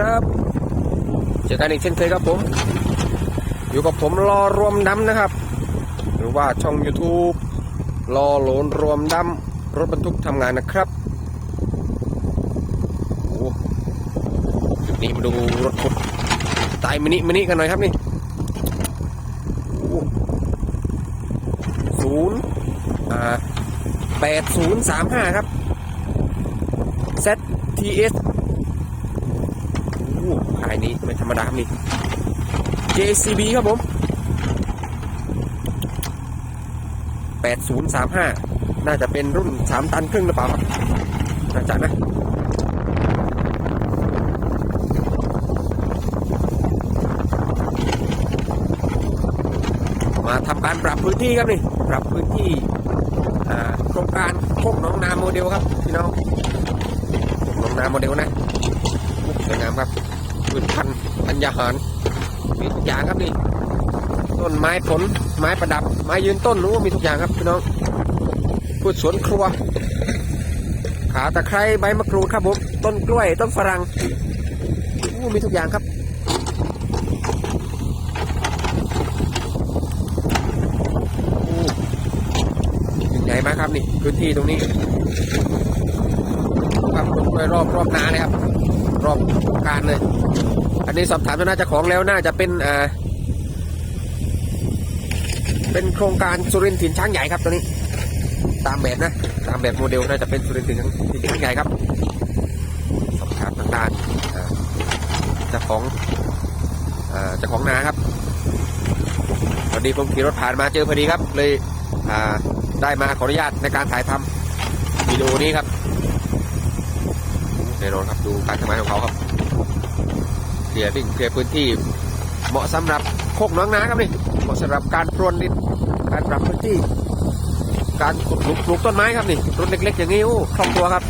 ครับเจอกันอีกเช่นเคยครับผม อยู่กับผมรอรวมดำนะครับ หรือว่าช่อง YouTube รอโหลนรวมดำรถบรรทุกทำงานนะครับโอ้จุดนี้มาดูรถขุดตายมินิมินิกันหน่อยครับนี่ศูนย์อ่าแปดศูนย์สามห้าครับ ZTS อ้ขายนี้ไม่ธรรมดาครับนี่ JCB ครับผม 8035 น่าจะเป็นรุ่น 3 ตันครึ่งหรือเปล่าครับน่าจะนะมาทำการปรับพื้นที่ครับนี่ปรับพื้นที่โครงการโคกน้องนาโมเดลครับพี่น้องโคกน้องนาโมเดลนะสวยงามครับ พืชพันธุ์ธัญญาหารมีทุกอย่างครับนี่ต้นไม้ผลไม้ประดับ ไม้ยืนต้นรู้ว่ามีทุกอย่างครับพี่น้องพืชสวนครัว ขาตะไคร้ใบมะกรูดครับผมต้นกล้วยต้นฝรั่งอู้มีทุกอย่างครับอู้ใหญ่มากครับนี่พื้นที่ตรงนี้ครับโดยรอบรอบนาเลยครับ รอบการเลย อันนี้สอบถามเจ้าหน้าเจ้าของแล้วน่าจะเป็นอ่าเป็นโครงการสุรินทร์ถิ่นช้างใหญ่ครับตัวนี้ ตามแบบนะ ตามแบบโมเดลน่าจะเป็นสุรินทร์ถิ่นช้างหินใหญ่ครับสอบถามทางด้านเจ้าของอ่าเจ้าของนาครับพอดีผมขี่รถผ่านมาเจอพอดีครับ เลยอ่าได้มาขออนุญาตในการถ่ายทำวิดีโอนี้ครับแน่นอนครับดูการทำงานของเขาครับ ลียร์ดิ้งเคลียร์พื้นที่ เหมาะสำหรับโคกน้องนาครับนี่เหมาะสำหรับการพรวนดินการปรับพื้นที่ การขุดลุมปลูกต้นไม้ครับนี่รถเล็ก ๆ อย่างนี้โอ้คล่องตัวครับ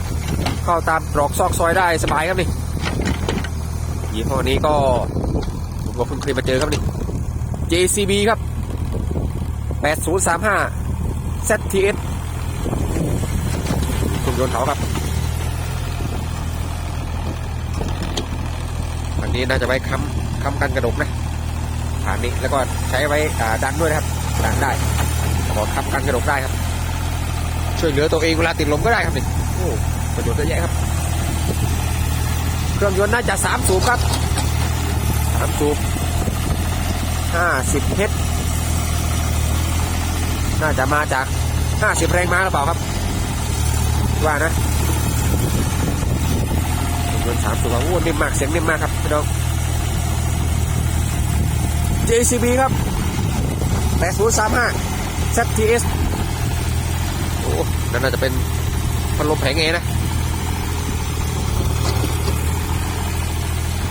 เข้าตามตรอกซอกซอยได้สบายครับนี่ยี่ห้อนี้ก็ผมก็เพิ่งเคยมาเจอครับนี่ JCB ครับ 8035 ZTS คุณยนเขาครับ นี้น่าจะไว้ค้ำค้ำกันกระดกนะฐานนี้แล้วก็ใช้ไว้ดันด้วยนะครับดันได้ขอขับกันกระดกได้ครับ ช่วยเหลือตัวเองเวลาติดลมก็ได้ครับนี่โอ้ประโยชน์เยอะแยะครับ เครื่องยนต์น่าจะสามสูบครับสามสูบห้าสิบเพชรน่าจะมาจากห้าสิบแรงม้าหรือเปล่าครับ ว่านะ นสามสูบโอ้นิ่มมากเสียงนิ่มมากครับพี่น้อง JCB ครับ8035 ZTS โอ้นั่นน่าจะเป็นพัดลมแผงเอนะ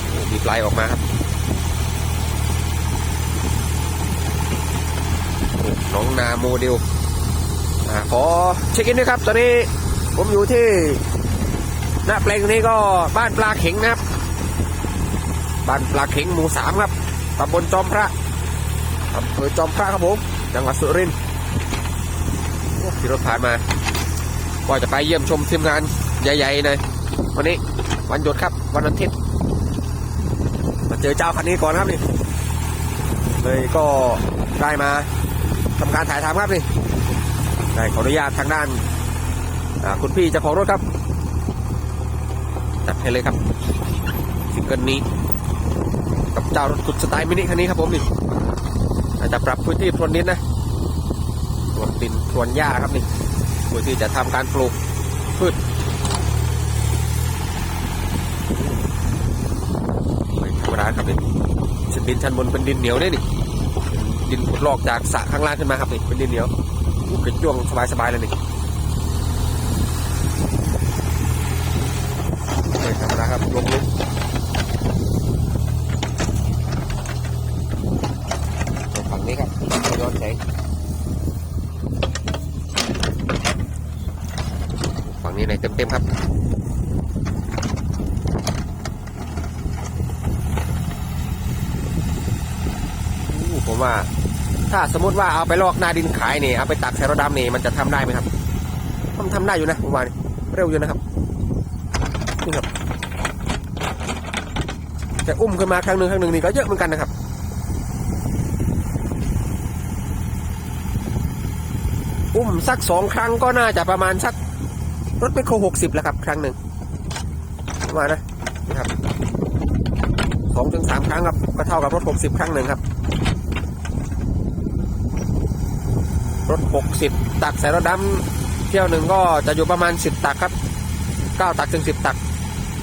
โอ้มีปลายออกมาครับโอ้น้องนาโมเดลอ่าขอเช็คอินด้วยครับ ตอนนี้ผมอยู่ที่ น้าแปลงนี้ก็บ้านปลาเข็งนะครับ บ้านปลาเข็งหมู่สามครับตำบลจอมพระอำเภอจอมพระครับผมจังหวัดสุรินทร์โอ้ขี่รถผ่านมา ก็จะไปเยี่ยมชมทีมงานใหญ่ๆเลยวันนี้วันหยุดครับ วันอาทิตย์มาเจอเจ้าคันนี้ก่อนครับนี่เลยก็ได้มาทำการถ่ายทำครับนี่ได้ขออนุญาตทางด้านคุณพี่เจ้าของรถครับ จัดให้เลยครับซิงเกิลนี้ กับเจ้ารถขุดสไตล์มินิคันนี้ครับผมนี่อาจจะปรับพื้นที่พรวนดินนะพรวนดินพรวนหญ้าครับนี่เพื่อที่จะทำการปลูกพืชไม่ธรรมดาครับนี่ชั้นดินชั้นบนเป็นดินเหนียวเนี่ยนี่ดินขุดลอกจากสระข้างล่างขึ้นมาครับนี่เป็นดินเหนียวอู้กระจ้วงสบายๆเลยนี่ ไม่ธรรมดาครับลงลึกฝั่งนี้ครับย้อนแสงฝั่งนี้เลยเต็มๆครับผมว่า ถ้าสมมติว่าเอาไปลอกหน้าดินขายนี่เอาไปตักใส่รถดำนี่มันจะทำได้ไหมครับมันทำได้อยู่นะผมว่าเร็วอยู่นะครับนี่ครับ แต่อุ้มขึ้นมาครั้งหนึ่งครั้งหนึ่งนี่ก็เยอะเหมือนกันนะครับอุ้มสักสองครั้งก็น่าจะประมาณสักรถไมโครหกสิบแล้วครับ ครั้งหนึ่งมานะนะครับสองถึงสามครั้งครับก็เท่ากับรถหกสิบครั้งหนึ่งครับ รถหกสิบตักใส่รถดำเที่ยวหนึ่งก็จะอยู่ประมาณสิบตักครับเก้าตักถึงสิบตัก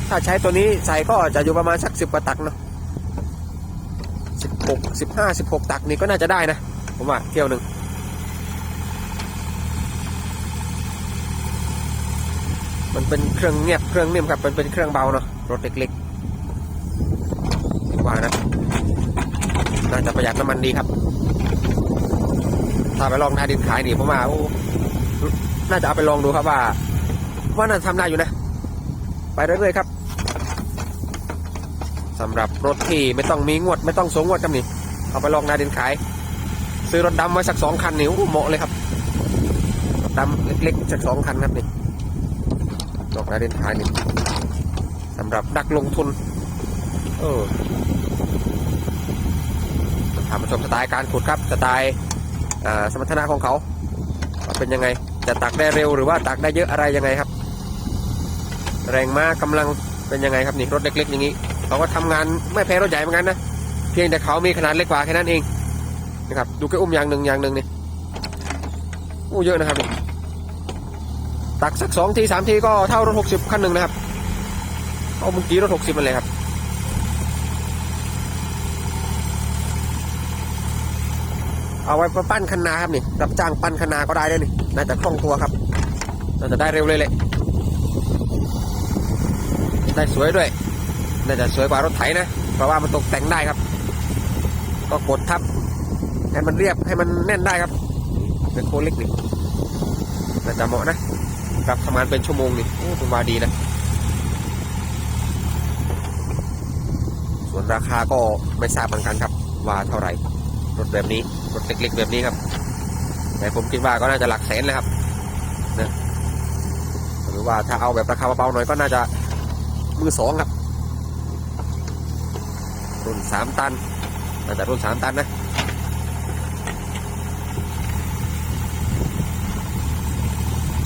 ถ้าใช้ตัวนี้ใส่ก็จะอยู่ประมาณสักสิบกว่าตักเนาะสิบหกสิบห้าสิบหกตักนี่ก็น่าจะได้นะผมว่าเที่ยวหนึ่งมันเป็นเครื่องเงียบเครื่องนิ่มครับมันเป็นเครื่องเบาเนาะรถเล็กๆว่านะน่าจะประหยัดน้ำมันดีครับถ้าไปลองนาดินขายนี่ผมว่าโอ้น่าจะเอาไปลองดูครับว่า ว่าน่าทำได้อยู่นะ ไปเรื่อยๆครับ สำหรับรถที่ไม่ต้องมีงวด ไม่ต้องสงงวดกันนี่เอาไปลองนาดินขาย ซื้อรถดำมาสักสองคันนี่เหมาะเลยครับรถดำเล็กๆสักสองคันครับนี่ดอกนาเดนทายนี่สำหรับดักลงทุน เออถามาชมสไตล์การขุดครับสไตล์สมรรถนะของเขาเป็นยังไง จะตักได้เร็วหรือว่าตักได้เยอะอะไรยังไงครับ แรงม้ากำลังเป็นยังไงครับนี่รถเล็กๆอย่างนี้ เขาก็ทำงานไม่แพ้รถใหญ่เหมือนกันนะเพียงแต่เขามีขนาดเล็กกว่าแค่นั้นเองนะครับดูแค่อุ้มอย่างหนึ่งอย่างหนึ่งนี่อู้เยอะนะครับตักสักสองทีสามทีก็เท่ารถหกสิบคันหนึ่งนะครับเอาเมื่อกี้รถหกสิบมันเลยครับเอาไว้ปั้นคันนาครับนี่รับจ้างปั้นคันนาก็ได้เลยนี่น่าจะคล่องตัวครับน่าจะได้เร็วเลยแหละได้สวยด้วย น่าจะสวยกว่ารถไถนะ เพราะว่ามันตกแต่งได้ครับ ก็กดทับ ให้มันเรียบให้มันแน่นได้ครับ เป็นโคเล็กนี่น่าจะเหมาะนะครับทำงานเป็นชั่วโมงนี่โอ้ผมว่าดีนะ ส่วนราคาก็ไม่ทราบเหมือนกันครับ ว่าเท่าไหร่รถแบบนี้รถเล็กๆแบบนี้ครับ แต่ผมคิดว่าก็น่าจะหลักแสนเลยครับนะหรือว่าถ้าเอาแบบราคาเบาๆหน่อยก็น่าจะมือสองครับ รุ่นสามตันน่าจะรุ่นสามตันนะ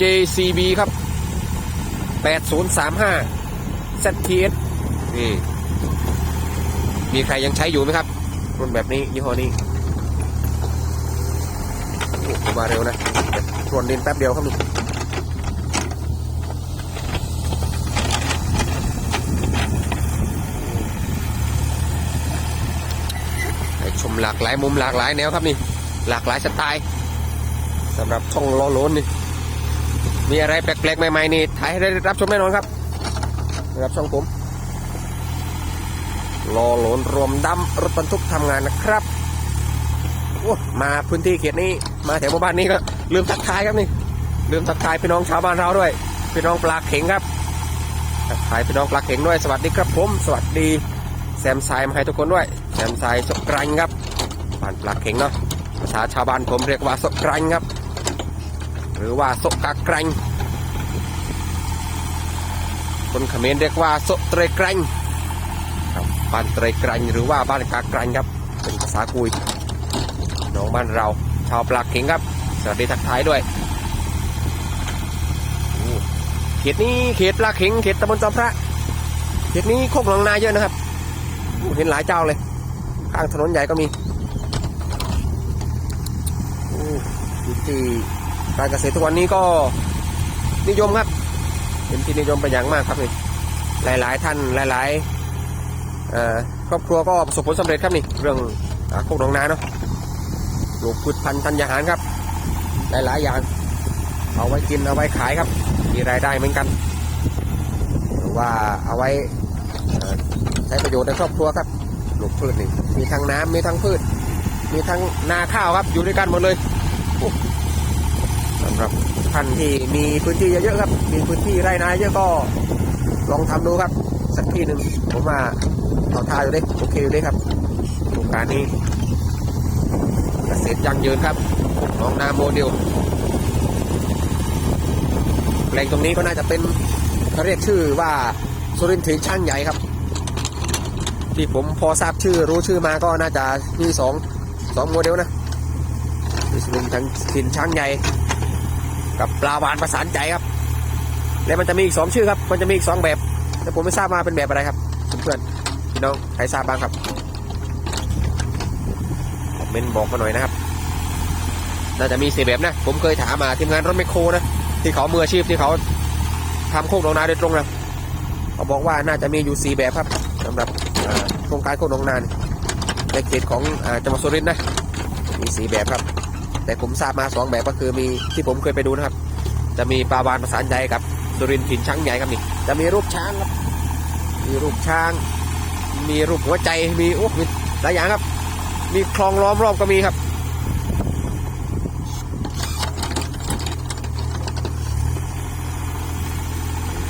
JCB ครับ 8035 ZTS นี่ มีใครยังใช้อยู่ไหมครับ รุ่นแบบนี้ ยี่ห้อนี้โอ้มมาเร็วนะทวนดินแป๊บเดียวครับนี่ ชมหลากหลายมุมหลากหลายแนวครับนี่ หลากหลายสไตล์สำหรับช่องล้อล้นนี่ มีอะไรแปลกๆใหม่ๆนี่ถ่ายให้ได้รับชมแน่นอนครับนะครับช่องผมรอโหลนรวมดำรถบรรทุกทำงานนะครับมาพื้นที่เขตนี้มาแถวหมู่บ้านนี้ก็ลืมทักทายครับนี่ลืมทักทายพี่น้องชาวบ้านเราด้วยพี่น้องปลาเข็งครับทักทายพี่น้องปลาเข็งด้วยสวัสดีครับผม สวัสดีแซมไซมาให้ทุกคนด้วย แซมไซสกรังครับบ้านปลาเข็งเนาะภาษาชาวบ้านผมเรียกว่าสกรังครับ หรือว่าโซกไกรังคนเขมรเรียกว่าโซเตรไกรังครับบ้านเตรไกรังหรือว่าบ้านกาไกรังครับ เป็นภาษากุยน้องบ้านเรา ชาวปลากเข็งครับสวัสดีทักทายด้วยเขตนี้เขตปลาเข็งเขตตำบลจอมพระเขตนี้โคกหนองนาเยอะนะครับเห็นหลายเจ้าเลยางถนนใหญ่ก็มีอยู่ที่การเกษตรทุกวันนี้ก็นิยมครับ เป็นที่นิยมเป็นอย่างมากครับนี่หลาย ๆ ท่านหลายๆครอบครัวก็ประสบผลสำเร็จครับนี่ เรื่องโคกหนองนาเนาะปลูกพืชพันธุ์ธัญญาหารครับ หลายๆอย่าง เอาไว้กินเอาไว้ขายครับ มีรายได้เหมือนกัน หรือว่าเอาไว้ใช้ประโยชน์ในครอบครัวครับ ปลูกพืชนี่มีทั้งน้ำมีทั้งพืช มีทั้งนาข้าวครับอยู่ด้วยกันหมดเลยสำหรับท่านที่มีพื้นที่เยอะๆครับ มีพื้นที่ไร่นาเยอะก็ลองทำดูครับ สักที่หนึ่งผมว่าเอาท่าอยู่เลยโอเคอยู่เลยครับโครงการนี้เกษตรยั่งยืนครับน้องนาโมเดลแหล่งตรงนี้ก็น่าจะเป็นเขาเรียกชื่อว่าสุรินทร์ถือช่างใหญ่ครับ ที่ผมพอทราบชื่อรู้ชื่อมาก็น่าจะมีสองสองโมเดลนะมีสุรินทั้งสินช้างใหญ่กับปลาวานประสานใจครับ และมันจะมีอีกสองชื่อครับ มันจะมีอีกสองแบบ แต่ผมไม่ทราบมาเป็นแบบอะไรครับ เพื่อนพี่น้องใครทราบบ้างครับคอมเมนต์บอกมาหน่อยนะครับ น่าจะมีสี่แบบนะ ผมเคยถามมาทีมงานรถไมโครนะ ที่เขามืออาชีพที่เขาทำโคกหนองนาโดยตรงนะเขาบอกว่าน่าจะมีอยู่สี่แบบครับสำหรับ โครงการโคกหนองนานในเขตของจังหวัดสุรินทร์นะมีสี่แบบครับ แต่ผมทราบมาสองแบบก็คือมีที่ผมเคยไปดูนะครับ จะมีปลาวานประสานใจกับสุรินทร์ถิ่นช้างใหญ่ครับนี่จะมีรูปช้างครับมีรูปช้าง มีรูปหัวใจมีโอ้มีหลายอย่างครับ มีคลองล้อมรอบก็มีครับ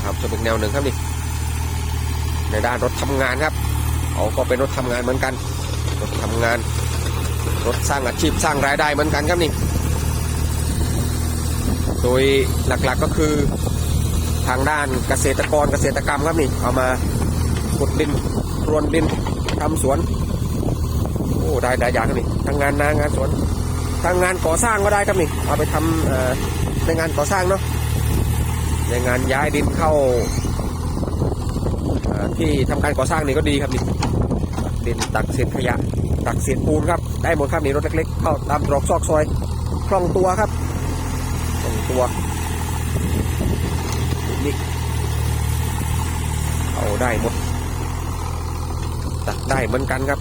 ครับจะเป็นแนวหนึ่งครับนี่ในด้านรถทำงานครับ เขาก็เป็นรถทำงานเหมือนกันรถทำงาน รถสร้างอาชีพสร้างรายได้เหมือนกันครับนี่โดยหลักๆก็คือทางด้านเกษตรกรเกษตรกรรมครับนี่เอามาขุดดินรวนดินทำสวนโอ้ได้ได้อย่างครับนี่ทั้งงานนางานสวนทางงานก่อสร้างก็ได้ครับนี่เอาไปทำในงานก่อสร้างเนาะในงานย้ายดินเข้า ที่ทำการก่อสร้างนี่ก็ดีครับนี่ตักดินตักเศษขยะ ตักเศษปูนครับได้หมดครับนี่รถเล็กๆเข้าตามตรอกซอกซอยคล่องตัวครับคล่องตัวนี่เอาได้หมดตักได้เหมือนกันครับ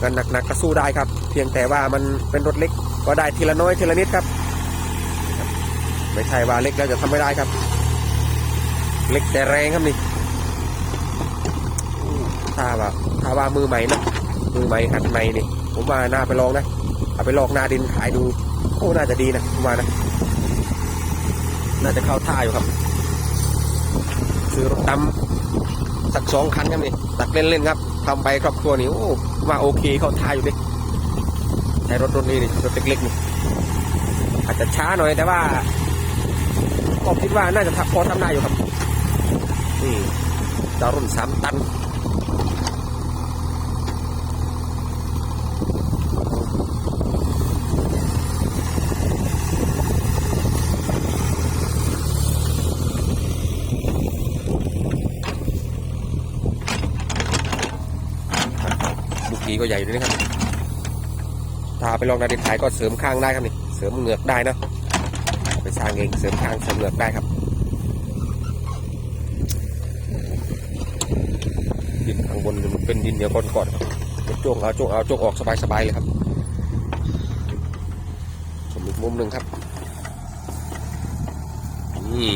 งานหนักๆก็สู้ได้ครับ เพียงแต่ว่ามันเป็นรถเล็กก็ได้ทีละน้อยทีละนิดครับ ไม่ใช่ว่าเล็กแล้วจะทำไม่ได้ครับ เล็กแต่แรงครับนี่ ถ้าว่าถ้าว่ามือใหม่นะมือใหม่หัดใหม่นี่ผมว่าน่าไปลองนะเอาไปลอกหน้าดินขายดูโอ้น่าจะดีนะผมว่านะน่าจะเข้าท่าอยู่ครับซื้อรถดำสักสองคันครับนี่ตักเล่นๆครับทำไปครอบครัวนี่โอ้ว่าโอเคเข้าท่าอยู่ดิใช้รถรถนี้นี่รถเล็กๆนี่อาจจะช้าหน่อยแต่ว่าก็คิดว่าน่าจะพอทำได้อยู่ครับนี่ดาวรุ่นสามตัน กีก็ใหญ่อยู่นะครับถ้าไปลองนาดินขายก็เสริมข้างได้ครับนี่เสริมเหงือกได้นะไปสร้างเองเสริมข้างเสริมเหลือกได้ครับดินข้างบนมันเป็นดินเหนียวก่อนๆครับจกเอาโจกเอาโจกออกสบายๆเลยครับชมอีกมุมหนึ่งครับนี่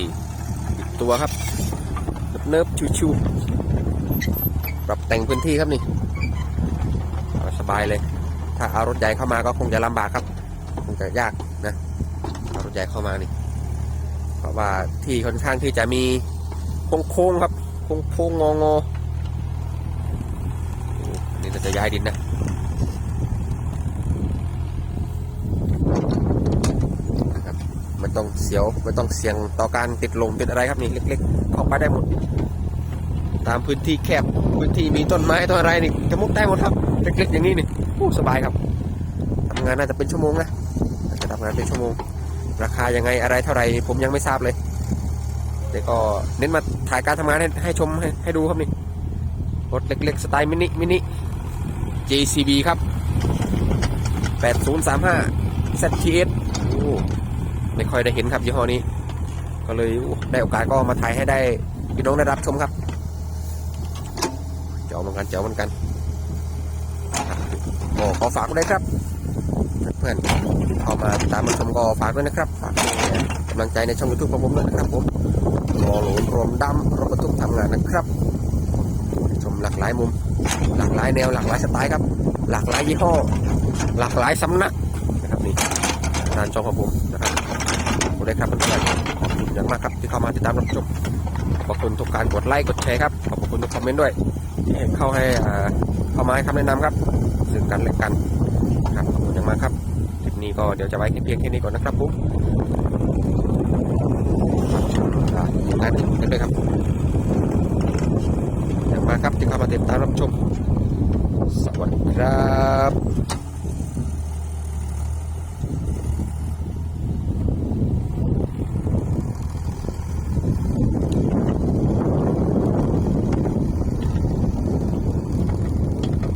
อีกตัวครับเนิบๆชิวๆปรับแต่งพื้นที่ครับนี่ บายเลย ถ้าเอารถใหญ่เข้ามาก็คงจะลำบากครับ คงจะยากนะเอารถใหญ่เข้ามานี่ เพราะว่าที่ค่อนข้างที่จะมีโค้งๆครับโค้งโค้งงองอนี่เราจะย้ายดินนะนะครับไม่ต้องเสียวไม่ต้องเสี่ยงต่อการติดลมติดอะไรครับนี่เล็กๆเข้าไปได้หมด ตามพื้นที่แคบพื้นที่มีต้นไม้ต้นอะไรนี่จะมุกได้หมดครับ เล็กๆอย่างนี้นี่โอ้สบายครับทำงานน่าจะเป็นชั่วโมงนะน่าจะทำงานเป็นชั่วโมง ราคายังไงอะไรเท่าไหร่ผมยังไม่ทราบเลยแต่ก็เน้นมาถ่ายการทำงานให้ให้ชมให้ให้ดูครับนี่รถเล็กๆสไตล์มินิมินิ JCB ครับ 8035 ZTS โอ้ไม่ค่อยได้เห็นครับยี่ห้อนี้ ก็เลยได้โอกาสก็มาถ่ายให้ได้พี่น้องได้รับชมครับเจ๋อเหมือนกันเจ๋อเหมือนกัน ก็ขอฝากด้วยครับ เพื่อนๆเข้ามาติดตามมาชมก็ฝากด้วยนะครับฝากกำลังใจในช่องยูทูบของผมด้วยนะครับผมรอหลุนรวมดำรถบรรทุกทำงานนะครับ ชมหลากหลายมุม หลากหลายแนวหลากหลายสไตล์ครับ หลากหลายยี่ห้อ หลากหลายสำนักนะครับนี่งานช่องของผมนะครับขอบคุณด้ครับเพื่อนๆขอบคุณอย่างมากครับที่เข้ามาติดตามรับชมขอบคุณทุกการกดไลค์กดแชร์ครับขอบคุณทุกคอมเมนต์ด้วยที่ให้เข้าให้เข้ามาให้คำแนะนำครับ กันและกันครับขอบคุณอย่างมากครับคลิปนี้ก็เดี๋ยวจะไว้แค่เพียงแค่นี้ก่อนนะครับผมอ่าทีมงานอื่นกันด้วยครับอย่างมาครับที่เข้ามาติดตามรับชมสวัสดีครับ